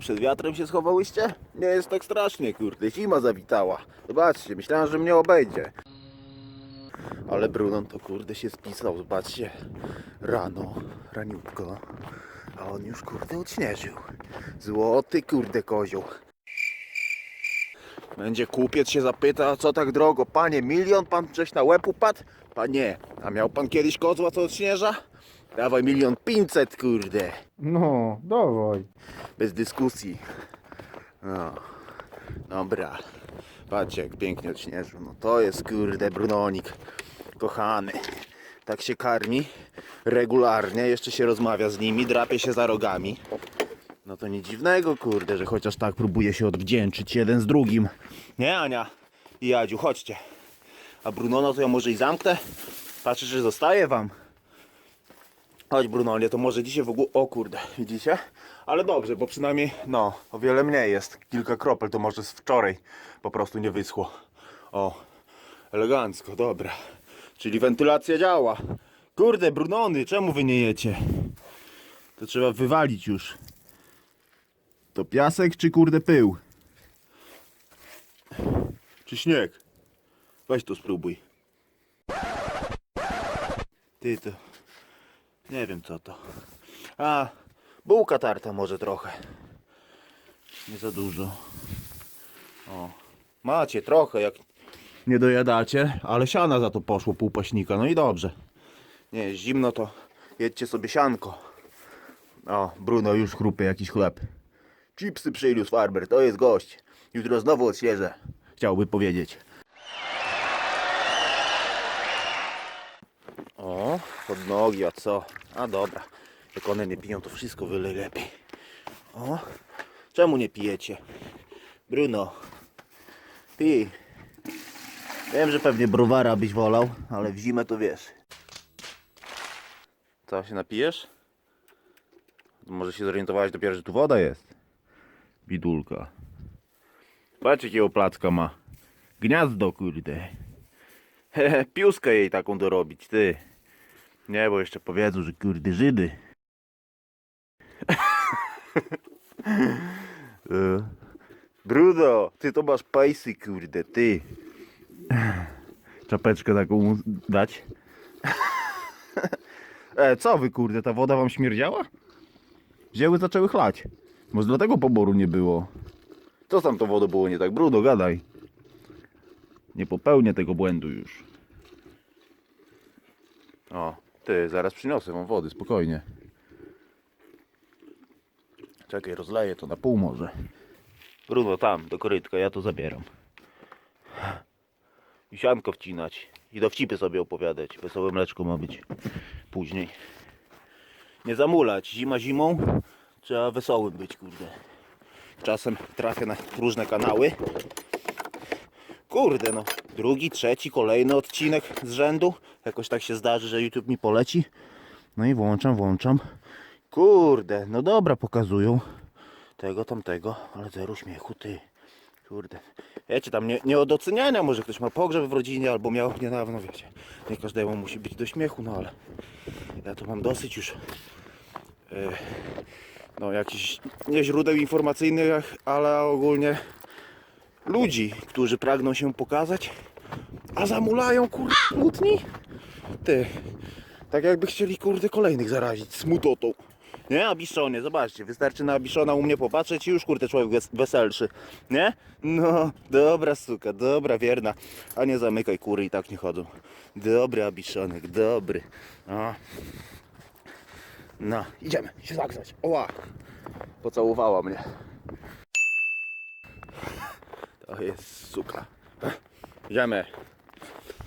Przed wiatrem się schowałyście? Nie jest tak strasznie, kurde, zima zawitała. Zobaczcie, myślałem, że mnie obejdzie. Ale Brunon to kurde się spisał, zobaczcie. Rano, raniutko. A on już kurde odśnieżył. Złoty kurde kozioł. Będzie kupiec się zapyta, co tak drogo? Panie, milion pan coś na łeb upadł? Panie, a miał pan kiedyś kozła, co odśnieża? Dawaj milion pięćset, kurde. No, dawaj. Bez dyskusji. No. Dobra. Patrzcie, jak pięknie odśnieżył. No to jest, kurde, Brunonik. Kochany. Tak się karmi regularnie, jeszcze się rozmawia z nimi, drapie się za rogami. No to nic dziwnego, kurde, że chociaż tak próbuje się odwdzięczyć jeden z drugim. Nie, Ania i Jadziu, chodźcie. A Brunona to ja może i zamknę? Patrzę, że zostaje wam. Chodź Brunonie, to może dzisiaj w ogóle... O kurde, widzicie? Ale dobrze, bo przynajmniej, no, o wiele mniej jest. Kilka kropel, to może z wczoraj po prostu nie wyschło. O, elegancko, dobra. Czyli wentylacja działa. Kurde, Brunony, czemu wy nie jecie? To trzeba wywalić już. To piasek czy kurde pył? Czy śnieg? Weź to spróbuj. Ty to... Nie wiem co to. A, bułka tarta może trochę. Nie za dużo. O, macie trochę, jak nie dojadacie, ale siana za to poszło pół paśnika, no i dobrze. Nie, jest zimno to jedźcie sobie sianko. O, Bruno już chrupie jakiś chleb. Chipsy przyniósł farmer, to jest gość. Jutro znowu odświeżę. Chciałby powiedzieć. O, pod nogi, a co? A dobra. Jak one nie piją, to wszystko wylej lepiej. O, czemu nie pijecie? Bruno, pij. Wiem, że pewnie browara byś wolał, ale w zimę to wiesz. Co, się napijesz? Może się zorientowałeś dopiero, że tu woda jest. Bidulka. Patrz jakiego placka ma. Gniazdo, kurde. Hehe, piuskę jej taką dorobić, ty. Nie, bo jeszcze powiedzą, że kurde Żydy. E, Bruno, ty to masz pajsy, kurde, ty. Czapeczkę taką mu dać. E, co wy, kurde, ta woda wam śmierdziała? Wzięły, zaczęły chlać. Może dlatego poboru nie było. Co tam to wodą było nie tak? Bruno, gadaj. Nie popełnię tego błędu już. O, ty, zaraz przyniosę wam wody, spokojnie. Czekaj, rozleję to na pół może. Bruno, tam, do korytka, ja to zabieram. I sianko wcinać. I dowcipy sobie opowiadać. Wesołe mleczko ma być później. Nie zamulać. Zima zimą. Trzeba wesołym być, kurde. Czasem trafię na różne kanały. Kurde no, drugi, trzeci, kolejny odcinek z rzędu. Jakoś tak się zdarzy, że YouTube mi poleci. No i włączam, włączam. Kurde, no dobra, pokazują. Tego, tamtego, ale zero śmiechu, ty. Kurde. Wiecie, tam nie, nie od oceniania, może ktoś ma pogrzeb w rodzinie, albo miał niedawno, wiecie. Nie każdemu musi być do śmiechu, no ale ja to mam dosyć już. e, no, jakichś nie źródeł informacyjnych, ale ogólnie ludzi, którzy pragną się pokazać, a zamulają kurde smutni. Ty, tak jakby chcieli kurde kolejnych zarazić smutotą. Nie, Abiszonie, zobaczcie, wystarczy na Abiszona u mnie popatrzeć i już kurde człowiek wes- weselszy. Nie? No, dobra suka, dobra, wierna. A nie zamykaj kury i tak nie chodzą. Dobry Abiszonek, dobry. O. No, idziemy się zagrzać. Oła. Pocałowała mnie. To jest suka. Idziemy.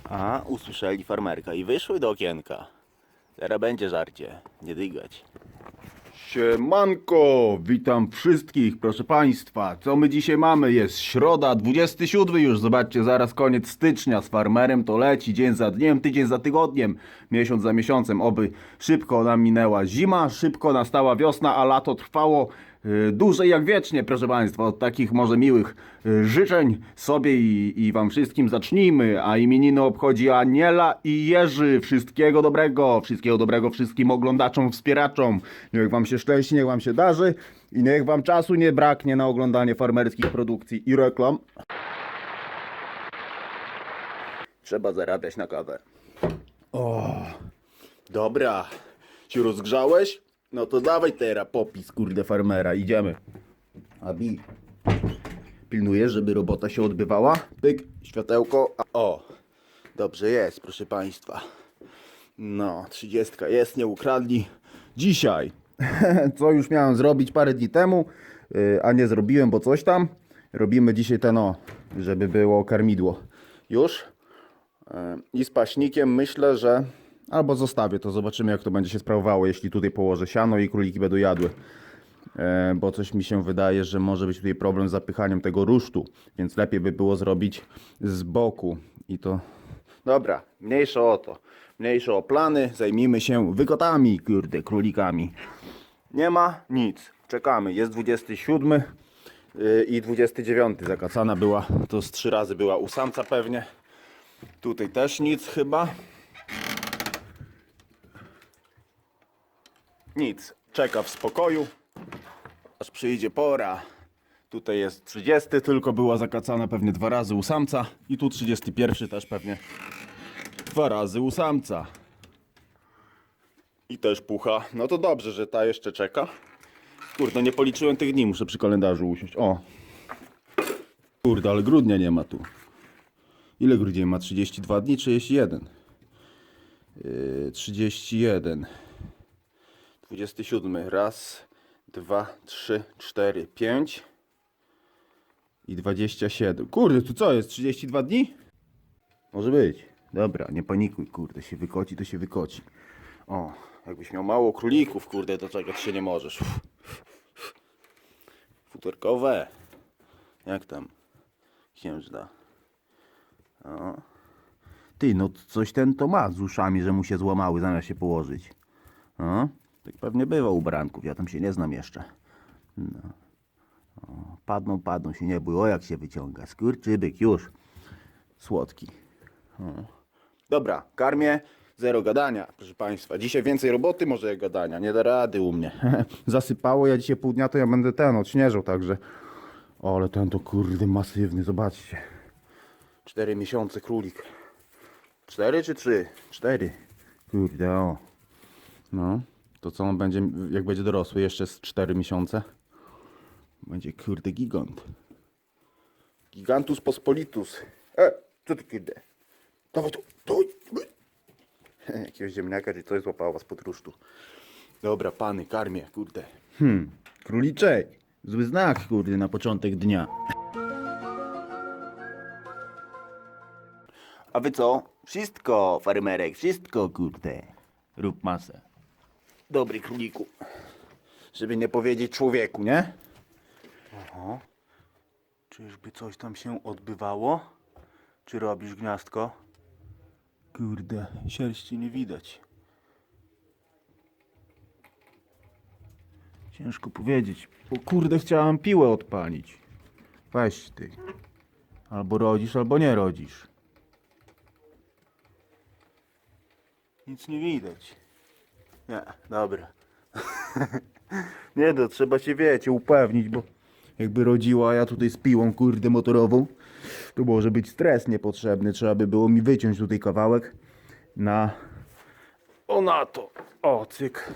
A, usłyszeli farmerka i wyszły do okienka. Teraz będzie żarcie, nie dygać. Siemanko, witam wszystkich, proszę Państwa. Co my dzisiaj mamy? Jest środa, 27 już, zobaczcie, zaraz koniec stycznia. Z farmerem to leci dzień za dniem, tydzień za tygodniem, miesiąc za miesiącem. Oby szybko nam minęła zima, szybko nastała wiosna, a lato trwało dłużej jak wiecznie, proszę Państwa. Od takich może miłych y, życzeń sobie i, i Wam wszystkim zacznijmy. A imieniny obchodzi Aniela i Jerzy. Wszystkiego dobrego, wszystkiego dobrego wszystkim oglądaczom, wspieraczom. Niech Wam się szczęści, niech Wam się darzy i niech Wam czasu nie braknie na oglądanie farmerskich produkcji i reklam. Trzeba zarabiać na kawę. Dobra, się rozgrzałeś? No to dawaj teraz popis, kurde, farmera, idziemy. Abi, pilnujesz, żeby robota się odbywała? Pyk, światełko, a- o, dobrze jest, proszę państwa. No, trzydziestka jest, nie ukradli. Dzisiaj, co już miałem zrobić parę dni temu, yy, a nie zrobiłem, bo coś tam. Robimy dzisiaj ten o, żeby było karmidło. Już? E, I z paśnikiem myślę, że albo zostawię to, zobaczymy jak to będzie się sprawowało, jeśli tutaj położę siano i króliki będą jadły. E, Bo coś mi się wydaje, że może być tutaj problem z zapychaniem tego rusztu, więc lepiej by było zrobić z boku i to... Dobra, mniejsza o to. Mniejsza o plany, zajmijmy się wykotami, kurde, królikami. Nie ma nic, czekamy, jest 27 y, i 29 zakacana była, to z trzy razy była u samca pewnie. Tutaj też nic chyba. Nic. Czeka w spokoju. Aż przyjdzie pora. Tutaj jest 30, tylko była zakacana pewnie dwa razy u samca. I tu 31 też pewnie dwa razy u samca. I też pucha. No to dobrze, że ta jeszcze czeka. Kurde, nie policzyłem tych dni, muszę przy kalendarzu usiąść. O! Kurde, ale grudnia nie ma tu. Ile grudzień ma? 32 dni? 31. Yy, 31. 27. Raz, dwa, trzy, cztery, pięć. I 27. Kurde, tu co jest? 32 dni? Może być. Dobra, nie panikuj, kurde. Się wykoci, to się wykoci. O, jakbyś miał mało królików, kurde, do czego się nie możesz. Futerkowe. Jak tam? Księżna. O. Ty, no coś ten to ma z uszami, że mu się złamały zamiast się położyć. O, tak pewnie bywa u baranków, ja tam się nie znam jeszcze. No. O, padną, padną się nie bój, o jak się wyciąga. Skurczybyk, już. Słodki. O. Dobra, karmię, zero gadania, proszę Państwa. Dzisiaj więcej roboty, może jak gadania, nie da rady u mnie. Zasypało, ja dzisiaj pół dnia to ja będę ten odśnieżał, także... O, ale ten to kurde masywny, zobaczcie. Cztery miesiące królik. Cztery czy trzy? Cztery. Kurde, o. No, to co on będzie, jak będzie dorosły, jeszcze z cztery miesiące? Będzie kurde gigant. Gigantus pospolitus. E, co ty kurde? Dawaj tu, dawaj. Jakiegoś ziemniaka czy coś złapało was pod rusztu. Dobra, pany, karmię, kurde. Hmm, króliczek. Zły znak, kurde, na początek dnia. A wy co? Wszystko, farmerek, wszystko, kurde. Rób masę. Dobry króliku. Żeby nie powiedzieć człowieku, nie? Oho. Czyżby coś tam się odbywało? Czy robisz gniazdko? Kurde, sierści nie widać. Ciężko powiedzieć, bo kurde chciałem piłę odpalić. Weź ty. Albo rodzisz, albo nie rodzisz. Nic nie widać. Nie, dobra. nie no, trzeba się wiecie, upewnić, bo jakby rodziła, a ja tutaj z piłą kurde motorową, to może być stres niepotrzebny. Trzeba by było mi wyciąć tutaj kawałek na... O na to! O, cyk.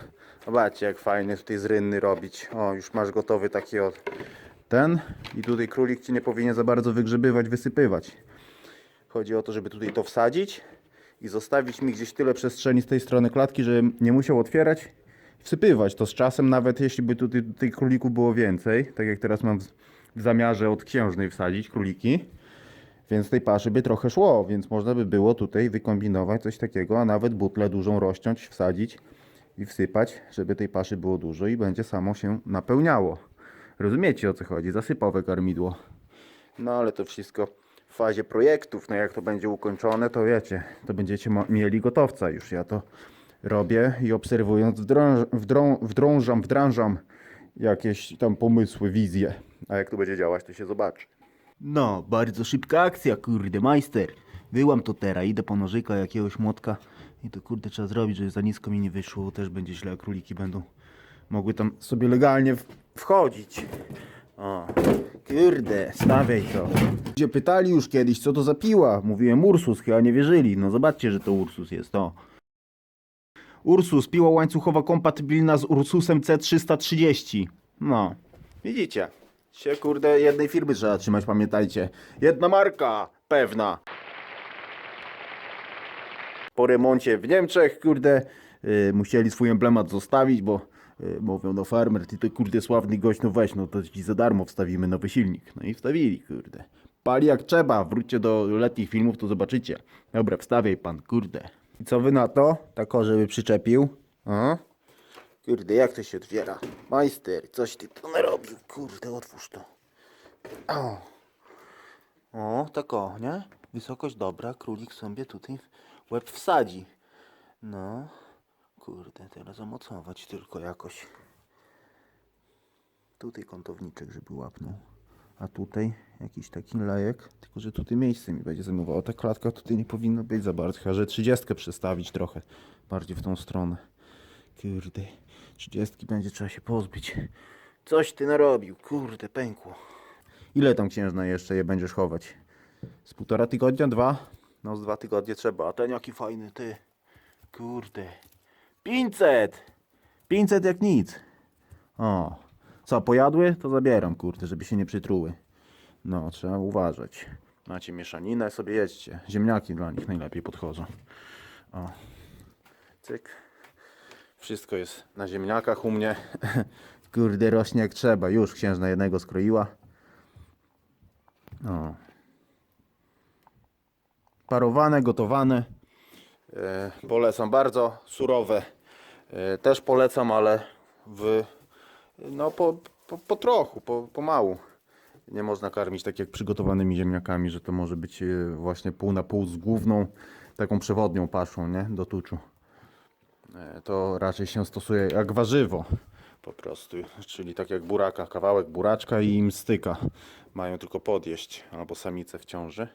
Zobaczcie jak fajnie tutaj z rynny robić. O, już masz gotowy taki od... Ten i tutaj królik ci nie powinien za bardzo wygrzebywać, wysypywać. Chodzi o to, żeby tutaj to wsadzić i zostawić mi gdzieś tyle przestrzeni z tej strony klatki, żebym nie musiał otwierać i wsypywać to z czasem, nawet jeśli by tutaj tych królików było więcej, tak jak teraz mam w, zamiarze od księżnej wsadzić króliki, więc tej paszy by trochę szło, więc można by było tutaj wykombinować coś takiego, a nawet butlę dużą rozciąć, wsadzić i wsypać, żeby tej paszy było dużo i będzie samo się napełniało. Rozumiecie o co chodzi? Zasypowe karmidło. No ale to wszystko fazie projektów. No jak to będzie ukończone, to wiecie, to będziecie mieli gotowca już. Ja to robię i obserwując wdrąż, wdrą, wdrążam, jakieś tam pomysły, wizje. A jak to będzie działać, to się zobaczy. No, bardzo szybka akcja, kurde, majster. Wyłam to teraz, idę po nożyka, jakiegoś młotka i to kurde trzeba zrobić, żeby za nisko mi nie wyszło, też będzie źle, króliki będą mogły tam sobie legalnie wchodzić. O, kurde, stawiaj to. Gdzie pytali już kiedyś, co to za piła? Mówiłem Ursus, chyba nie wierzyli. No zobaczcie, że to Ursus jest, to. Ursus, piła łańcuchowa kompatybilna z Ursusem C330. No, widzicie. Się kurde jednej firmy trzeba trzymać, pamiętajcie. Jedna marka, pewna. Po remoncie w Niemczech, kurde, yy, musieli swój emblemat zostawić, bo mówią, no farmer, ty to kurde sławny gość, no weź, no to ci za darmo wstawimy nowy silnik. No i wstawili, kurde. Pali jak trzeba, wróćcie do letnich filmów, to zobaczycie. Dobra, wstawiaj pan, kurde. I co wy na to? Tako, żeby przyczepił? A? Kurde, jak to się otwiera? Majster, coś ty tu narobił. Kurde, otwórz to. O, o tak o, nie? Wysokość dobra, królik sobie tutaj łeb wsadzi. No, kurde, teraz zamocować tylko jakoś. Tutaj kątowniczek, żeby łapnął. A tutaj jakiś taki lejek, tylko że tutaj miejsce mi będzie zajmowało. Ta klatka tutaj nie powinno być za bardzo, chyba że 30 przestawić trochę bardziej w tą stronę. Kurde, 30 będzie trzeba się pozbyć. Coś ty narobił, kurde, pękło. Ile tam księżna jeszcze je będziesz chować? Z półtora tygodnia, dwa? No z dwa tygodnie trzeba, a ten jaki fajny ty. Kurde. 500! 500 jak nic. O. Co, pojadły? To zabieram, kurde, żeby się nie przytruły. No, trzeba uważać. Macie mieszaninę, sobie jedźcie. Ziemniaki dla nich najlepiej podchodzą. O. Cyk. Wszystko jest na ziemniakach u mnie. Kurde, rośnie jak trzeba. Już księżna jednego skroiła. O. Parowane, gotowane. E, polecam bardzo. Surowe. E, też polecam, ale w, no po, po, po trochu, po, pomału. Nie można karmić tak jak przygotowanymi ziemniakami, że to może być e, właśnie pół na pół z główną taką przewodnią paszą, nie? Do tuczu. E, to raczej się stosuje jak warzywo po prostu, czyli tak jak buraka, kawałek buraczka i im styka. Mają tylko podjeść, albo samice w ciąży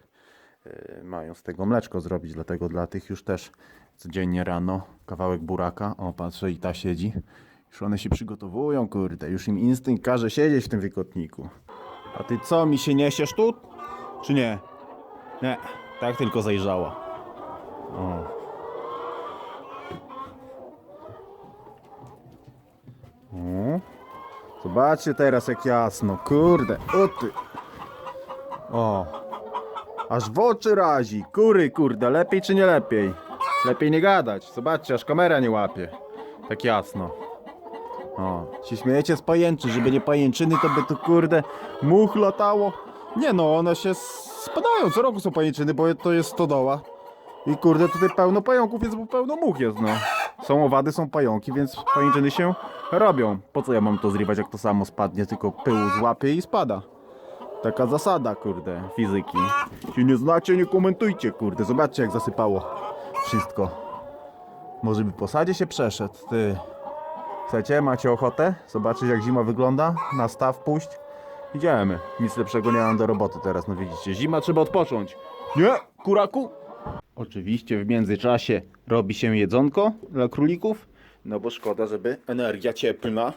mają z tego mleczko zrobić, dlatego dla tych już też codziennie rano kawałek buraka, o patrzę i ta siedzi, już one się przygotowują, kurde, już im instynkt każe siedzieć w tym wykotniku. A ty co, mi się niesiesz tu? Czy nie? Nie, tak tylko zajrzała. O. O. Zobaczcie teraz jak jasno, kurde, o ty. O. Aż w oczy razi, kury kurde, lepiej czy nie lepiej? Lepiej nie gadać, zobaczcie, aż kamera nie łapie. Tak jasno. O, się śmiejecie z pajęczy, żeby nie pajęczyny, to by tu kurde much latało. Nie no, one się spadają, co roku są pajęczyny, bo to jest stodoła. I kurde, tutaj pełno pająków jest, bo pełno much jest, no. Są owady, są pająki, więc pajęczyny się robią. Po co ja mam to zrywać, jak to samo spadnie, tylko pył złapie i spada. Taka zasada, kurde, fizyki. Jeśli nie znacie, nie komentujcie, kurde. Zobaczcie, jak zasypało wszystko. Może by po sadzie się przeszedł, ty. Chcecie? Macie ochotę? Zobaczyć, jak zima wygląda? Na staw pójść? Idziemy. Nic lepszego nie mam do roboty teraz, no widzicie. Zima trzeba odpocząć. Nie, kuraku? Oczywiście w międzyczasie robi się jedzonko dla królików, no bo szkoda, żeby energia cieplna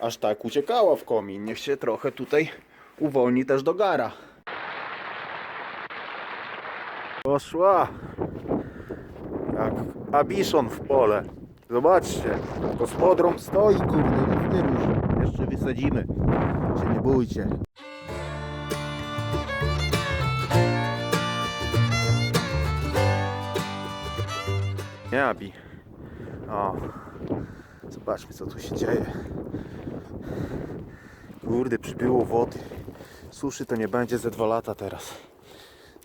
aż tak uciekała w komin. Niech się trochę tutaj uwolni też do gara. Poszła jak Abiszon w pole. Zobaczcie, gospodrom stoi, kurde, nic nie ruszy. Jeszcze wysadzimy, się nie bójcie. Nie, Abi. O. Zobaczmy, co tu się dzieje. Kurde, przybyło wody. Suszy to nie będzie ze dwa lata teraz.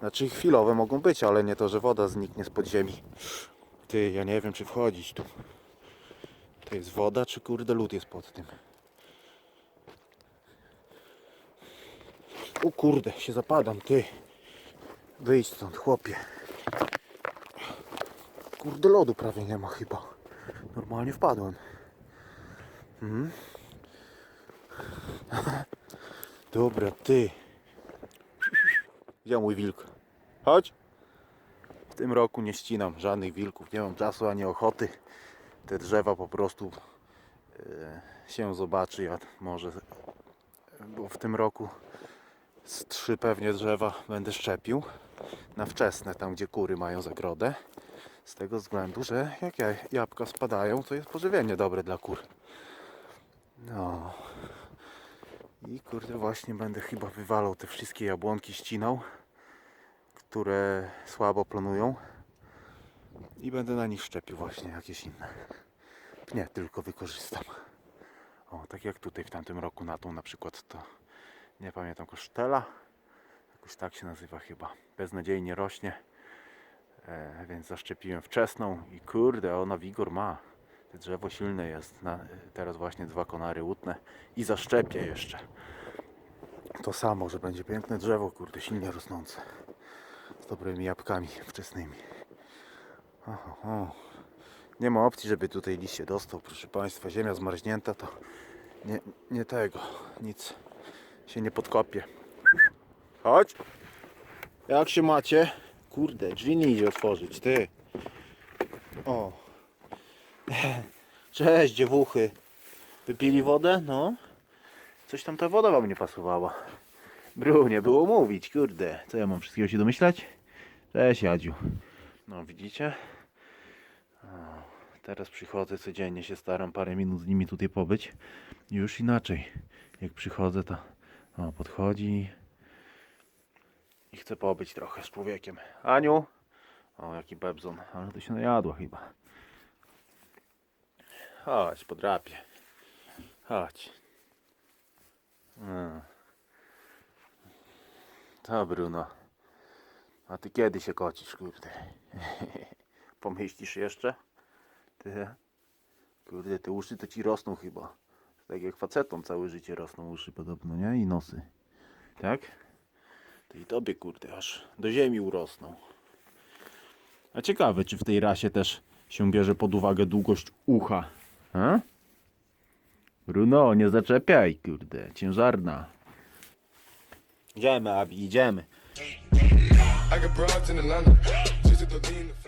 Znaczy chwilowe mogą być, ale nie to, że woda zniknie z podziemi. Ty, ja nie wiem, czy wchodzić tu. To jest woda, czy kurde lód jest pod tym? O kurde, się zapadam, ty. Wyjdź stąd, chłopie. Kurde, lodu prawie nie ma chyba. Normalnie wpadłem. Mhm. Dobra, ty. Gdzie mój wilk? Chodź. W tym roku nie ścinam żadnych wilków. Nie mam czasu ani ochoty. Te drzewa po prostu e, się zobaczy. Ja może, bo w tym roku z trzy pewnie drzewa będę szczepił na wczesne, tam gdzie kury mają zagrodę. Z tego względu, że jak ja- jabłka spadają, to jest pożywienie dobre dla kur. No. I kurde właśnie będę chyba wywalał te wszystkie jabłonki, ścinał, które słabo planują. I będę na nich szczepił właśnie jakieś inne. Nie, tylko wykorzystam. O, tak jak tutaj w tamtym roku na tą na przykład to nie pamiętam kosztela. Jakoś tak się nazywa chyba. Beznadziejnie rośnie. E, więc zaszczepiłem wczesną i kurde, ona wigor ma. Drzewo silne jest. Na, teraz właśnie dwa konary łutne i zaszczepię jeszcze. To samo, że będzie piękne drzewo, kurde, silnie rosnące. Z dobrymi jabłkami wczesnymi. Oho, o. Nie ma opcji, żeby tutaj liść się dostał, proszę Państwa. Ziemia zmarznięta to nie, nie tego. Nic się nie podkopie. Chodź. Jak się macie? Kurde, drzwi nie idzie otworzyć, ty. O. Cześć, dziewuchy. Wypili wodę? No. Coś tam ta woda wam nie pasowała. Bru, nie było mówić, kurde. Co ja mam wszystkiego się domyślać? Cześć, Jadziu. No, widzicie? Teraz przychodzę codziennie, się staram parę minut z nimi tutaj pobyć. Już inaczej. Jak przychodzę, to o, podchodzi i chce pobyć trochę z człowiekiem. Aniu! O, jaki bebzon, ale to się najadła chyba. Chodź, podrapie. Chodź. Mm. To Bruno. A ty kiedy się kocisz, kurde? Pomyślisz jeszcze? Ty? Kurde, te uszy to ci rosną chyba. Tak jak facetom całe życie rosną uszy podobno, nie? I nosy. Tak? To i tobie, kurde, aż do ziemi urosną. A ciekawe, czy w tej rasie też się bierze pod uwagę długość ucha. A? Bruno, nie zaczepiaj, kurde, ciężarna. Idziemy, Abi, idziemy. I got broads in Atlanta. The lean.